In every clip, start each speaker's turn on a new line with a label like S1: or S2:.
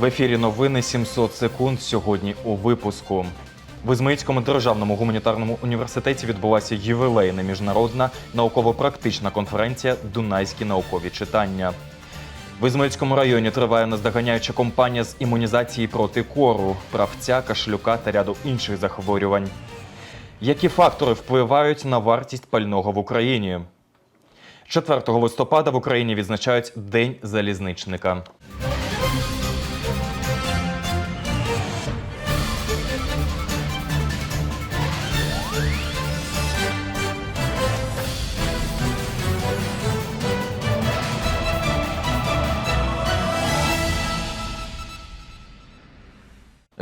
S1: В ефірі новини 700 секунд сьогодні у випуску. В Ізмаїльському державному гуманітарному університеті відбулася ювілейна міжнародна науково-практична конференція Дунайські наукові читання. В Ізмаїльському районі триває наздоганяюча кампанія з імунізації проти кору, правця, кашлюка та ряду інших захворювань. Які фактори впливають на вартість пального в Україні? 4 листопада в Україні відзначають День залізничника.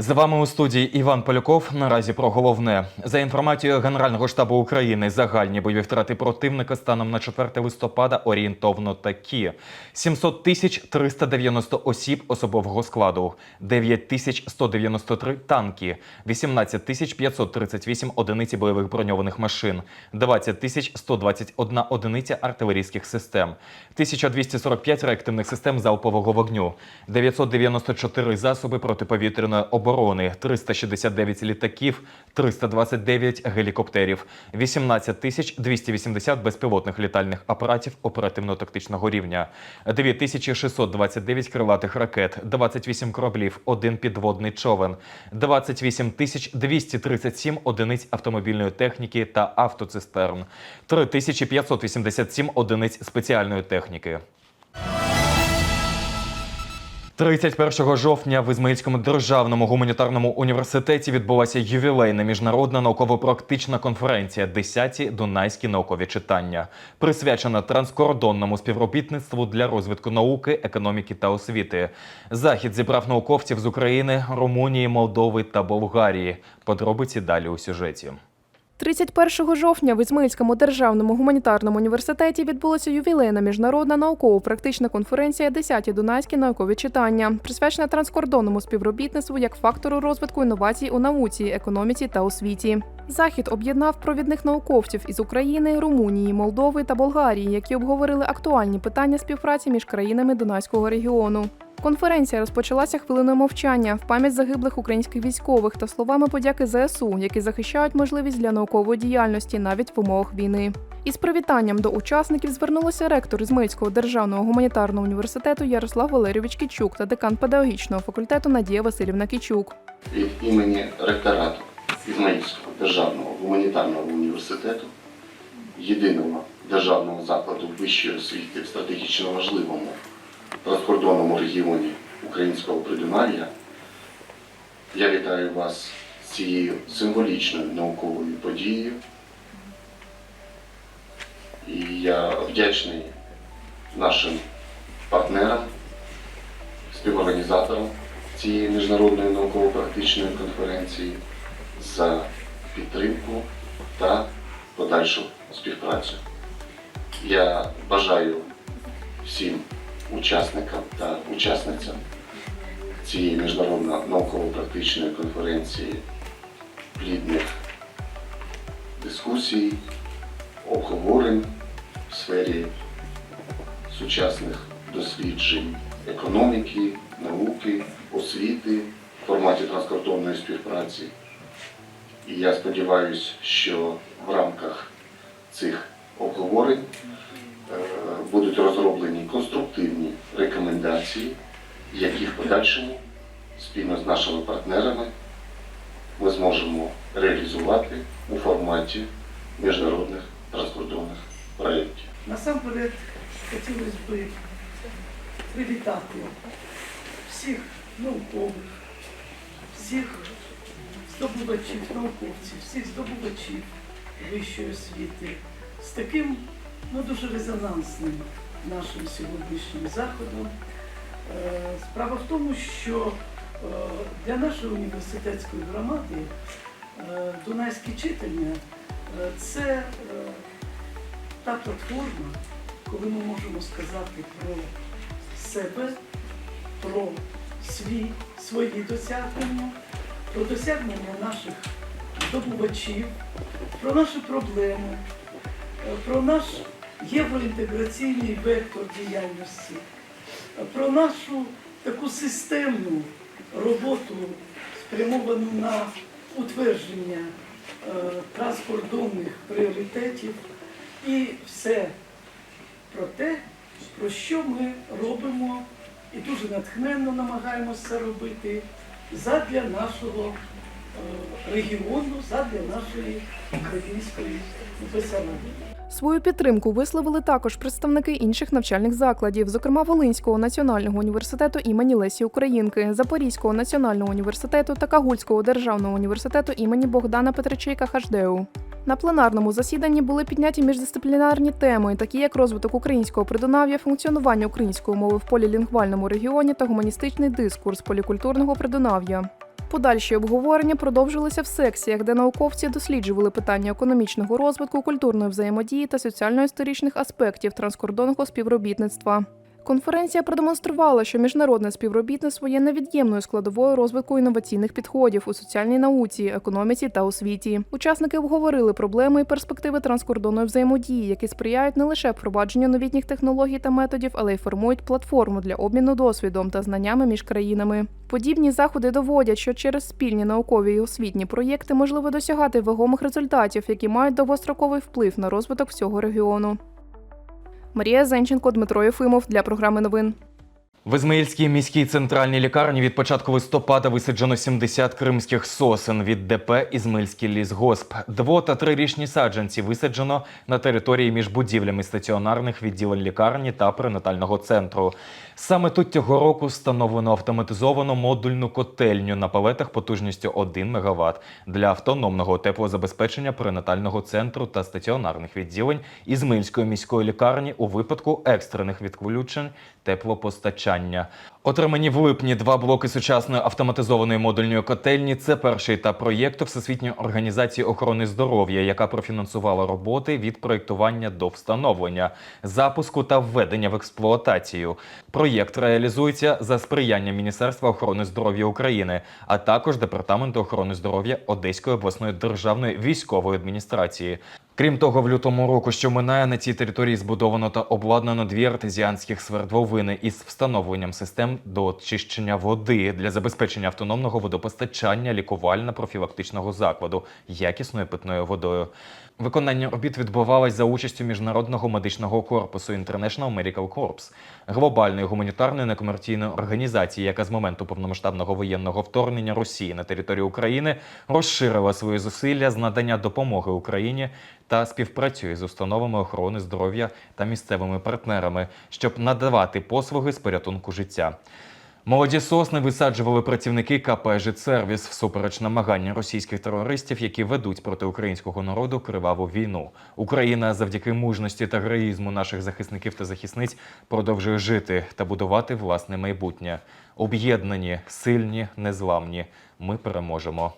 S1: З вами у студії Іван Поляков. Наразі про головне. За інформацією Генерального штабу України. Загальні бойові втрати противника станом на 4 листопада орієнтовно такі: 700 тисяч 390 осіб особового складу, 9 тисяч 193 танки, 18 тисяч 538 одиниці бойових броньованих машин, 20 тисяч 121 одиниця артилерійських систем, 1245 реактивних систем залпового вогню, 994 засоби протиповітряної оборони, 369 літаків, 329 гелікоптерів, 18 тисяч 280 безпілотних літальних апаратів оперативно-тактичного рівня, 2629 крилатих ракет, 28 кораблів, один підводний човен, 28 тисяч 237 одиниць автомобільної техніки та автоцистерн, 3587 одиниць спеціальної техніки. 31 жовтня в Ізмаїльському державному гуманітарному університеті відбулася ювілейна міжнародна науково-практична конференція «10-ті Дунайські наукові читання, присвячена транскордонному співробітництву для розвитку науки, економіки та освіти. Захід зібрав науковців з України, Румунії, Молдови та Болгарії. Подробиці далі у сюжеті.
S2: 31 жовтня в Ізмаїльському державному гуманітарному університеті відбулася ювілейна міжнародна науково-практична конференція «10-ті Дунайські наукові читання, присвячена транскордонному співробітництву як фактору розвитку інновацій у науці, економіці та освіті. Захід об'єднав провідних науковців із України, Румунії, Молдови та Болгарії, які обговорили актуальні питання співпраці між країнами Дунайського регіону. Конференція розпочалася хвилиною мовчання в пам'ять загиблих українських військових та словами подяки ЗСУ, які захищають можливість для наукової діяльності навіть в умовах війни. Із привітанням до учасників звернулися ректор Ізмаїльського державного гуманітарного університету Ярослав Валерійович Кічук та декан педагогічного факультету Надія Васильівна Кічук.
S3: від імені ректорату Ізмаїльського державного гуманітарного університету, єдиного державного закладу вищої освіти в стратегічно важливому транскордонному регіоні українського Придунар'я, я вітаю вас з цією символічною науковою подією. І я вдячний нашим партнерам, співорганізаторам цієї міжнародної науково-практичної конференції за підтримку та подальшу співпрацю. Я бажаю всім учасникам та учасницям цієї міжнародної науково-практичної конференції плідних дискусій, обговорень в сфері сучасних досліджень економіки, науки, освіти в форматі транскордонної співпраці. І я сподіваюся, що в рамках цих обговорень е, будуть розроблені конструктивні рекомендації, які в подальшому спільно з нашими партнерами ми зможемо реалізувати у форматі міжнародних транскордонних проєктів.
S4: Насамперед хотілося б привітати всіх наукових, всіх здобувачів, науковців, всіх здобувачів вищої освіти з таким ну, дуже резонансним нашим сьогоднішнім заходом. Е, Справа в тому, що е, для нашої університетської громади е, Дунайські читання це та платформа, коли ми можемо сказати про себе, про свій, свої досягнення, про досягнення наших здобувачів, про наші проблеми, про наш євроінтеграційний вектор діяльності, про нашу таку системну роботу, спрямовану на утвердження е, транскордонних пріоритетів і все про те, про що ми робимо і дуже натхненно намагаємося робити задля нашого е, регіону, задля нашої української небесаної.
S2: Свою підтримку висловили також представники інших навчальних закладів, зокрема Волинського національного університету імені Лесі Українки, Запорізького національного університету та Кагульського державного університету імені Богдана Петричейка Хаждеу. На пленарному засіданні були підняті міждисциплінарні теми, такі як розвиток українського придунав'я, функціонування української мови в полілінгвальному регіоні та гуманістичний дискурс полікультурного придунав'я. Подальші обговорення продовжилися в секціях, де науковці досліджували питання економічного розвитку, культурної взаємодії та соціально-історичних аспектів транскордонного співробітництва. Конференція продемонструвала, що міжнародне співробітництво є невід'ємною складовою розвитку інноваційних підходів у соціальній науці, економіці та освіті. Учасники обговорили проблеми і перспективи транскордонної взаємодії, які сприяють не лише впровадженню новітніх технологій та методів, але й формують платформу для обміну досвідом та знаннями між країнами. Подібні заходи доводять, що через спільні наукові і освітні проєкти можливо досягати вагомих результатів, які мають довгостроковий вплив на розвиток всього регіону. Марія Зенченко, Дмитро Єфимов для програми новин.
S1: В Ізмаїльській міській центральній лікарні від початку листопада висаджено 70 кримських сосен від ДП Ізмаїльський лісгосп. Дво- та трирічні саджанці висаджено на території між будівлями стаціонарних відділень лікарні та пренатального центру. Саме тут цього року встановлено автоматизовану модульну котельню на палетах потужністю 1 МВт для автономного теплозабезпечення пренатального центру та стаціонарних відділень із Мильської міської лікарні у випадку екстрених відключень теплопостачання. Отримані в липні два блоки сучасної автоматизованої модульної котельні. Це перший етап проєкту Всесвітньої організації охорони здоров'я, яка профінансувала роботи від проєктування до встановлення, запуску та введення в експлуатацію. Проєкт реалізується за сприяння Міністерства охорони здоров'я України, а також Департаменту охорони здоров'я Одеської обласної державної військової адміністрації. Крім того, в лютому року, що минає, на цій території збудовано та обладнано дві артезіанських свердловини із встановленням систем до очищення води для забезпечення автономного водопостачання лікувально-профілактичного закладу якісною питною водою. Виконання робіт відбувалось за участю міжнародного медичного корпусу International Medical Corps, глобальної гуманітарної некомерційної організації, яка з моменту повномасштабного воєнного вторгнення Росії на територію України розширила свої зусилля з надання допомоги Україні та співпрацює з установами охорони здоров'я та місцевими партнерами, щоб надавати послуги з порятунку життя. Молоді сосни висаджували працівники КП «Житсервіс» всупереч намагання російських терористів, які ведуть проти українського народу криваву війну. Україна завдяки мужності та героїзму наших захисників та захисниць продовжує жити та будувати власне майбутнє. Об'єднані, сильні, незламні. Ми переможемо.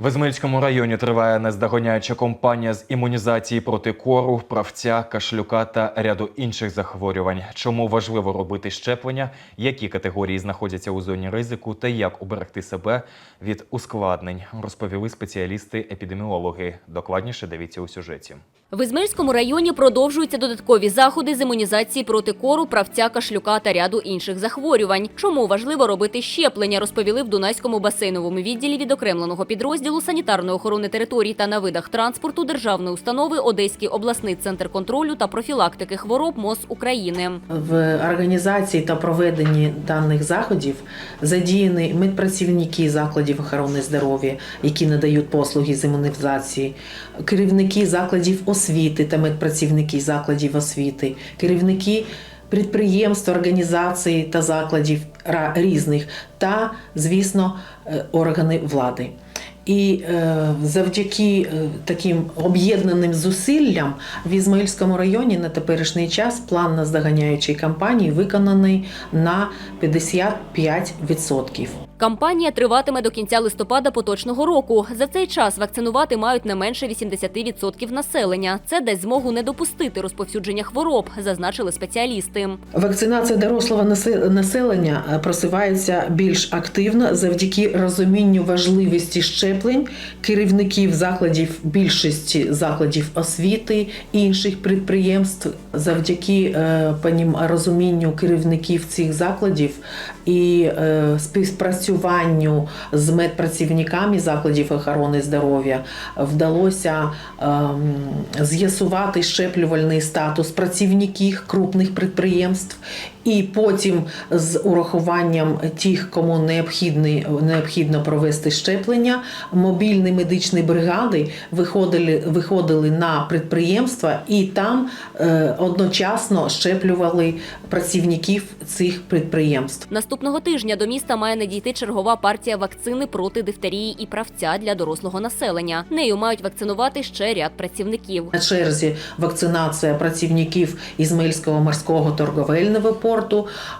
S1: В Ізмаїльському районі триває наздоганяюча кампанія з імунізації проти кору, правця, кашлюка та ряду інших захворювань. Чому важливо робити щеплення, які категорії знаходяться у зоні ризику та як уберегти себе від ускладнень, розповіли спеціалісти-епідеміологи. Докладніше дивіться у сюжеті.
S5: В Ізмаїльському районі продовжуються додаткові заходи з імунізації проти кору, правця, кашлюка та ряду інших захворювань. Чому важливо робити щеплення, розповіли в Дунайському басейновому відділі відокремленого підрозділу санітарної охорони територій та на видах транспорту державної установи Одеський обласний центр контролю та профілактики хвороб МОЗ України.
S6: В організації та проведенні даних заходів задіяні медпрацівники закладів охорони здоров'я, які надають послуги з імунізації, керівники закладів освіти та медпрацівники закладів освіти, керівники підприємств, організацій та закладів різних, та, звісно, е, органи влади. І е, завдяки е, таким об'єднаним зусиллям в Ізмаїльському районі на теперішній час план наздоганяючої кампанії виконаний на 55%.
S5: Кампанія триватиме до кінця листопада поточного року. За цей час вакцинувати мають не менше 80% населення. Це дасть змогу не допустити розповсюдження хвороб, зазначили спеціалісти.
S6: Вакцинація дорослого населення е, просувається більш активно завдяки розумінню важливості щеплень керівників закладів більшості закладів освіти інших підприємств, завдяки е, розумінню керівників цих закладів і е, співпрацюванню з медпрацівниками закладів охорони здоров'я вдалося ем, з'ясувати щеплювальний статус працівників крупних підприємств, і потім з урахуванням тих, кому необхідний, необхідно провести щеплення, мобільні медичні бригади виходили, виходили на підприємства і там е, одночасно щеплювали працівників цих підприємств.
S5: Наступного тижня до міста має надійти чергова партія вакцини проти дифтерії і правця для дорослого населення. Нею мають вакцинувати ще ряд працівників.
S6: На черзі вакцинація працівників Ізмаїльського морського торговельного порту,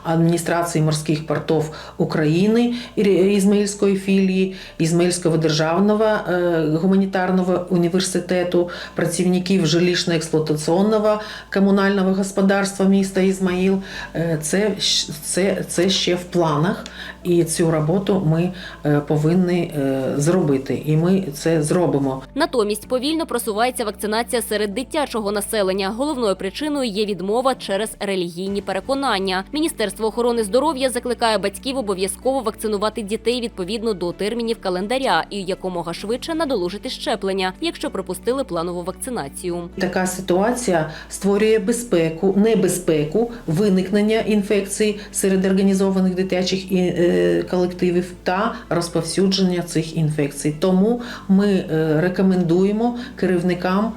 S6: адміністрації морських портів України Ізмаїльської філії, Ізмаїльського державного е, гуманітарного університету, працівників жилищно-експлуатаційного комунального господарства міста Ізмаїл. Е, Це, це, це ще в планах, і цю роботу ми е, повинні зробити. І ми це зробимо.
S5: Натомість повільно просувається вакцинація серед дитячого населення. Головною причиною є відмова через релігійні переконання. Міністерство охорони здоров'я закликає батьків обов'язково вакцинувати дітей відповідно до термінів календаря і якомога швидше надолужити щеплення, якщо пропустили планову вакцинацію.
S6: Така ситуація створює безпеку, небезпеку виникнення інфекцій серед організованих дитячих е, колективів та розповсюдження цих інфекцій. Тому ми е, рекомендуємо керівникам.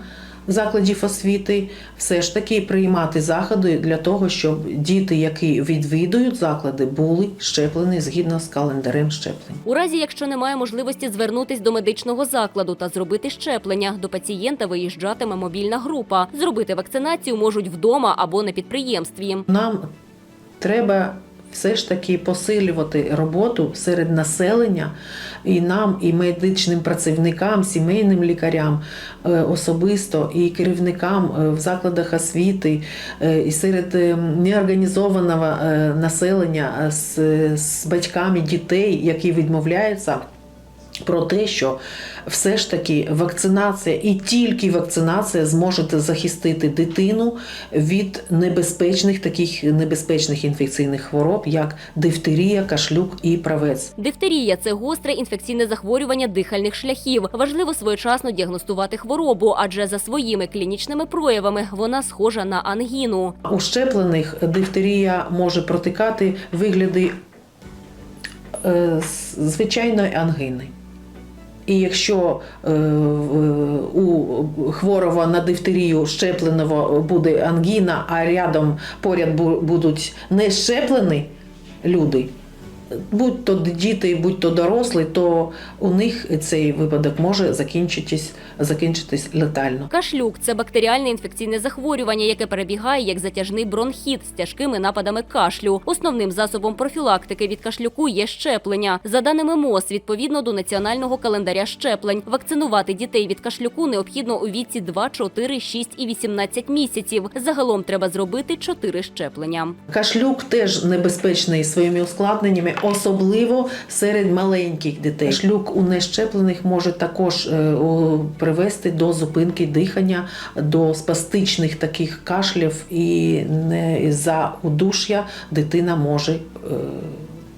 S6: Закладів освіти все ж таки приймати заходи для того, щоб діти, які відвідують заклади, були щеплені згідно з календарем щеплень.
S5: У разі, якщо немає можливості звернутись до медичного закладу та зробити щеплення, до пацієнта виїжджатиме мобільна група. Зробити вакцинацію можуть вдома або на підприємстві.
S6: Нам треба все ж таки посилювати роботу серед населення і нам, і медичним працівникам, сімейним лікарям е, особисто, і керівникам е, в закладах освіти, е, і серед неорганізованого населення з батьками дітей, які відмовляються. Про те, що все ж таки вакцинація і тільки вакцинація зможе захистити дитину від небезпечних таких небезпечних інфекційних хвороб, як дифтерія, кашлюк і правець.
S5: Дифтерія це гостре інфекційне захворювання дихальних шляхів. Важливо своєчасно діагностувати хворобу, адже за своїми клінічними проявами вона схожа на ангіну.
S6: У щеплених дифтерія може протикати в вигляді е, звичайної ангини. І якщо е, у хворого на дифтерію щепленого буде ангіна, а рядом поряд бу- будуть не щеплені люди, будь то діти, будь то дорослі, то у них цей випадок може закінчитись, закінчитись летально.
S5: Кашлюк це бактеріальне інфекційне захворювання, яке перебігає як затяжний бронхіт з тяжкими нападами кашлю. Основним засобом профілактики від кашлюку є щеплення. За даними МОЗ, відповідно до національного календаря щеплень, вакцинувати дітей від кашлюку необхідно у віці 2, 4, 6 і 18 місяців. Загалом треба зробити 4 щеплення.
S6: Кашлюк теж небезпечний своїми ускладненнями, особливо серед маленьких дітей. Шлюк у нещеплених може також е, привести до зупинки дихання, до спастичних таких кашлів, і не за удуш'я дитина може е,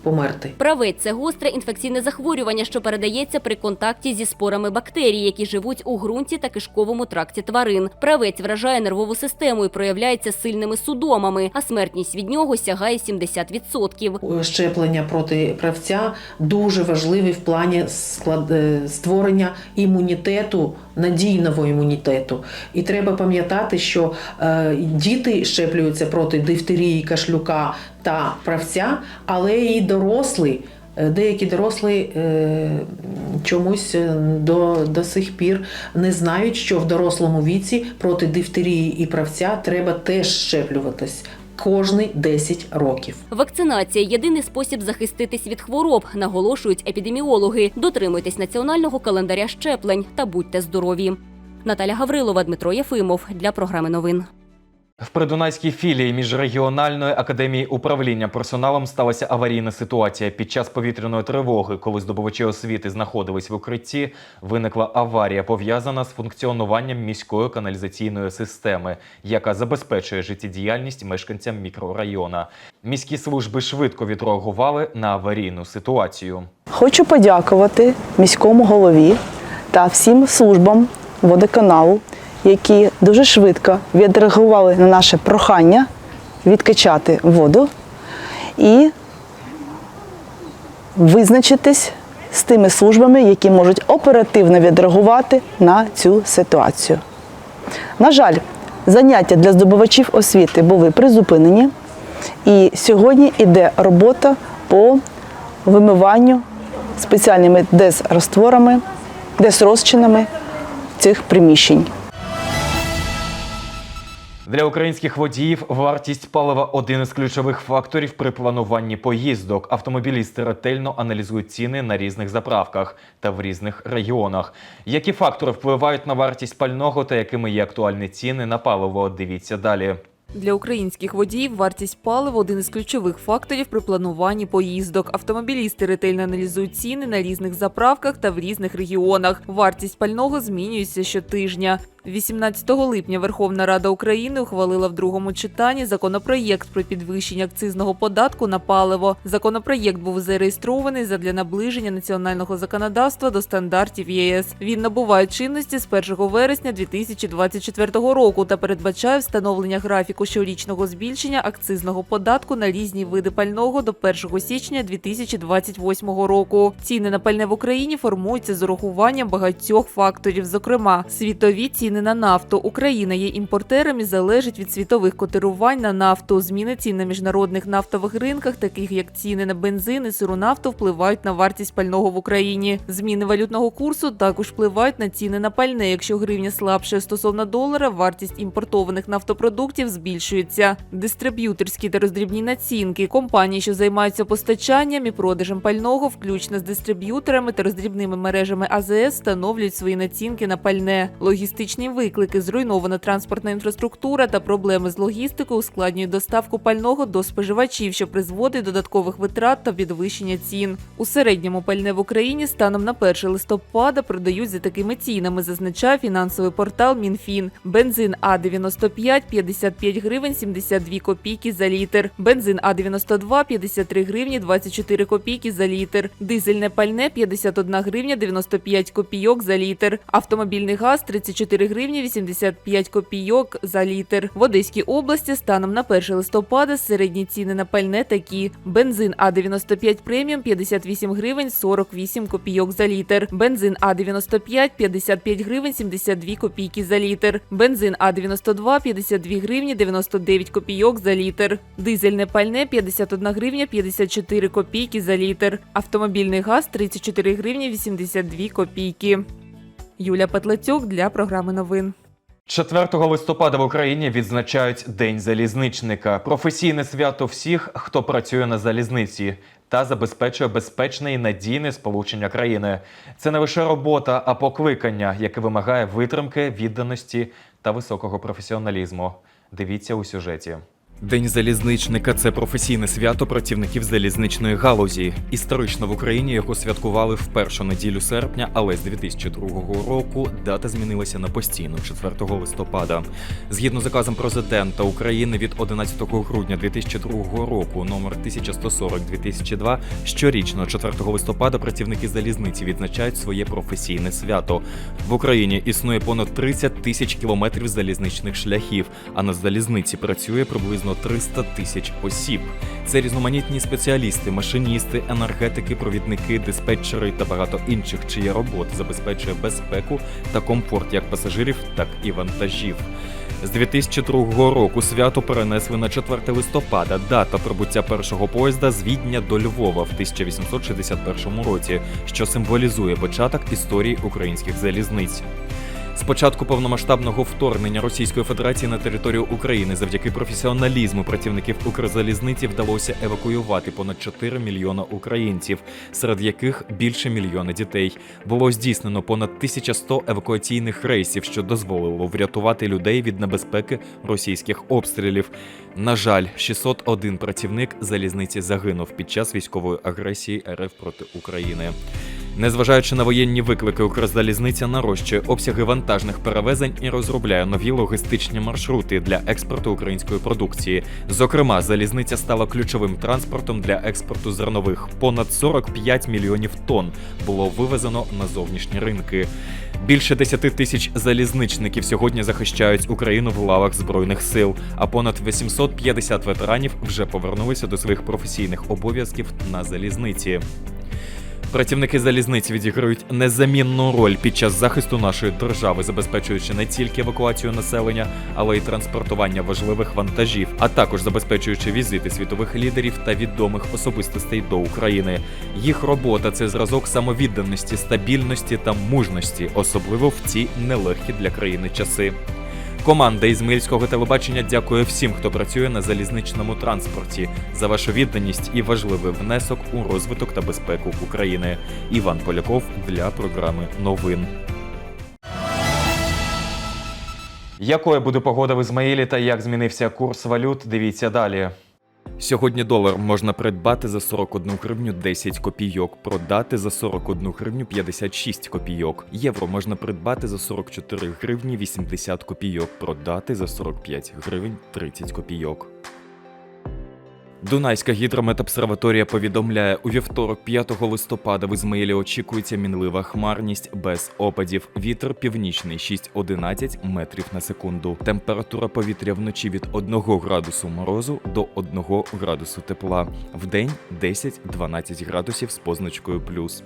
S6: померти.
S5: Правець це гостре інфекційне захворювання, що передається при контакті зі спорами бактерій, які живуть у ґрунті та кишковому тракті тварин. Правець вражає нервову систему і проявляється сильними судомами, а смертність від нього сягає 70%.
S6: Щеплення проти правця дуже важливі в плані склад... е, створення імунітету, надійного імунітету. І треба пам'ятати, що е, діти щеплюються проти дифтерії, кашлюка та правця, але і дорослі. е, Деякі дорослі е, чомусь до, до сих пір не знають, що в дорослому віці проти дифтерії і правця треба теж щеплюватись. Кожні 10 років.
S5: Вакцинація єдиний спосіб захиститись від хвороб, наголошують епідеміологи. Дотримуйтесь національного календаря щеплень та будьте здорові. Наталя Гаврилова, Дмитро Єфимов для програми новин.
S1: В придунайській філії міжрегіональної академії управління персоналом сталася аварійна ситуація. Під час повітряної тривоги, коли здобувачі освіти знаходились в укритті, виникла аварія, пов'язана з функціонуванням міської каналізаційної системи, яка забезпечує життєдіяльність мешканцям мікрорайона. Міські служби швидко відреагували на аварійну ситуацію.
S7: Хочу подякувати міському голові та всім службам водоканалу, які дуже швидко відреагували на наше прохання відкачати воду і визначитись з тими службами, які можуть оперативно відреагувати на цю ситуацію. На жаль, заняття для здобувачів освіти були призупинені, і сьогодні йде робота по вимиванню спеціальними дезрастворами, дезрозчинами цих приміщень.
S1: Для українських водіїв вартість палива один із ключових факторів при плануванні поїздок. Автомобілісти ретельно аналізують ціни на різних заправках та в різних регіонах. Які фактори впливають на вартість пального та якими є актуальні ціни на паливо? Дивіться далі.
S8: Для українських водіїв вартість палива один із ключових факторів при плануванні поїздок. Автомобілісти ретельно аналізують ціни на різних заправках та в різних регіонах. Вартість пального змінюється щотижня. 18 липня Верховна Рада України ухвалила в другому читанні законопроєкт про підвищення акцизного податку на паливо. Законопроєкт був зареєстрований задля наближення національного законодавства до стандартів ЄС. Він набуває чинності з 1 вересня 2024 року та передбачає встановлення графіку щорічного збільшення акцизного податку на різні види пального до 1 січня 2028 року. Ціни на пальне в Україні формуються з урахуванням багатьох факторів, зокрема світові ціни на нафту. Україна є імпортером і залежить від світових котирувань на нафту. Зміни цін на міжнародних нафтових ринках, таких як ціни на бензин і сиру нафту, впливають на вартість пального в Україні. Зміни валютного курсу також впливають на ціни на пальне. Якщо гривня слабше стосовно долара, вартість імпортованих нафтопродуктів збільшується. Дистриб'юторські та роздрібні націнки компанії, що займаються постачанням і продажем пального, включно з дистриб'юторами та роздрібними мережами АЗС, встановлюють свої націнки на пальне. Логістичні виклики, зруйнована транспортна інфраструктура та проблеми з логістикою ускладнюють доставку пального до споживачів, що призводить до додаткових витрат та підвищення цін. У середньому пальне в Україні станом на 1 листопада продають за такими цінами, зазначає фінансовий портал Мінфін. Бензин А95 – 55 гривень 72 копійки за літр. Бензин А92 – 53 гривні 24 копійки за літр. Дизельне пальне – 51 гривня 95 копійок за літр. Автомобільний газ – 34 гривні 85 копійок за літр. В Одеській області станом на 1 листопада середні ціни на пальне такі. Бензин А95 преміум 58 гривень 48 копійок за літр. Бензин А95 55 гривень 72 копійки за літр. Бензин А92 52 гривні 99 копійок за літр. Дизельне пальне 51 гривня 54 копійки за літр. Автомобільний газ 34 гривні 82 копійки. Юля Петлецюк для програми новин.
S1: 4 листопада в Україні відзначають День залізничника професійне свято всіх, хто працює на залізниці та забезпечує безпечне і надійне сполучення країни. Це не лише робота, а покликання, яке вимагає витримки, відданості та високого професіоналізму. Дивіться у сюжеті. День залізничника це професійне свято працівників залізничної галузі. Історично в Україні його святкували в першу неділю серпня, але з 2002 року дата змінилася на постійну 4 листопада. Згідно з наказом президента України від 11 грудня 2002 року, номер 1140-2002, щорічно 4 листопада працівники залізниці відзначають своє професійне свято. В Україні існує понад 30 тисяч кілометрів залізничних шляхів, а на залізниці працює приблизно 300 тисяч осіб. Це різноманітні спеціалісти, машиністи, енергетики, провідники, диспетчери та багато інших, чия робота забезпечує безпеку та комфорт як пасажирів, так і вантажів. З 2002 року свято перенесли на 4 листопада, дата прибуття першого поїзда з Відня до Львова в 1861 році, що символізує початок історії українських залізниць. З початку повномасштабного вторгнення Російської Федерації на територію України завдяки професіоналізму працівників Укрзалізниці вдалося евакуювати понад 4 мільйона українців, серед яких більше мільйона дітей. Було здійснено понад 1100 евакуаційних рейсів, що дозволило врятувати людей від небезпеки російських обстрілів. На жаль, 601 працівник залізниці загинув під час військової агресії РФ проти України. Незважаючи на воєнні виклики, Укрзалізниця нарощує обсяги вантажних перевезень і розробляє нові логістичні маршрути для експорту української продукції. Зокрема, залізниця стала ключовим транспортом для експорту зернових. Понад 45 мільйонів тонн було вивезено на зовнішні ринки. Більше 10 тисяч залізничників сьогодні захищають Україну в лавах збройних сил, а понад 850 ветеранів вже повернулися до своїх професійних обов'язків на залізниці. Працівники залізниць відіграють незамінну роль під час захисту нашої держави, забезпечуючи не тільки евакуацію населення, але й транспортування важливих вантажів, а також забезпечуючи візити світових лідерів та відомих особистостей до України. Їх робота це зразок самовідданості, стабільності та мужності, особливо в ці нелегкі для країни часи. Команда Ізмаїльського телебачення дякує всім, хто працює на залізничному транспорті, за вашу відданість і важливий внесок у розвиток та безпеку України. Іван Поляков для програми новин. Якою буде погода в Ізмаїлі та як змінився курс валют? Дивіться далі. Сьогодні долар можна придбати за 41 гривню 10 копійок, продати за 41 гривню 56 копійок. Євро можна придбати за 44 гривні 80 копійок, продати за 45 гривень 30 копійок. Дунайська гідрометабсерваторія повідомляє, у вівторок 5 листопада в Ізмаїлі очікується мінлива хмарність без опадів. Вітер північний 6-11 метрів на секунду. Температура повітря вночі від 1 градусу морозу до 1 градусу тепла. Вдень 10-12 градусів з позначкою плюс.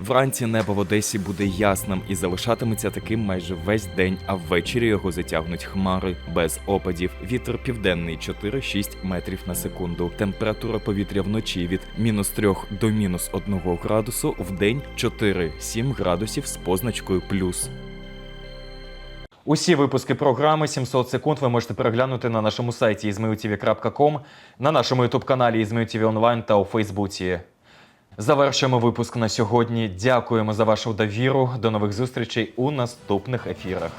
S1: Вранці небо в Одесі буде ясним і залишатиметься таким майже весь день, а ввечері його затягнуть хмари без опадів. Вітер південний 4-6 метрів на секунду. Температура повітря вночі від мінус 3 до мінус 1 градусу, вдень 4-7 градусів з позначкою плюс. Усі випуски програми 700 секунд ви можете переглянути на нашому сайті izmailtv.com, на нашому ютуб-каналі Izmail онлайн та у Фейсбуці. Завершуємо випуск на сьогодні. Дякуємо за вашу довіру. До нових зустрічей у наступних ефірах.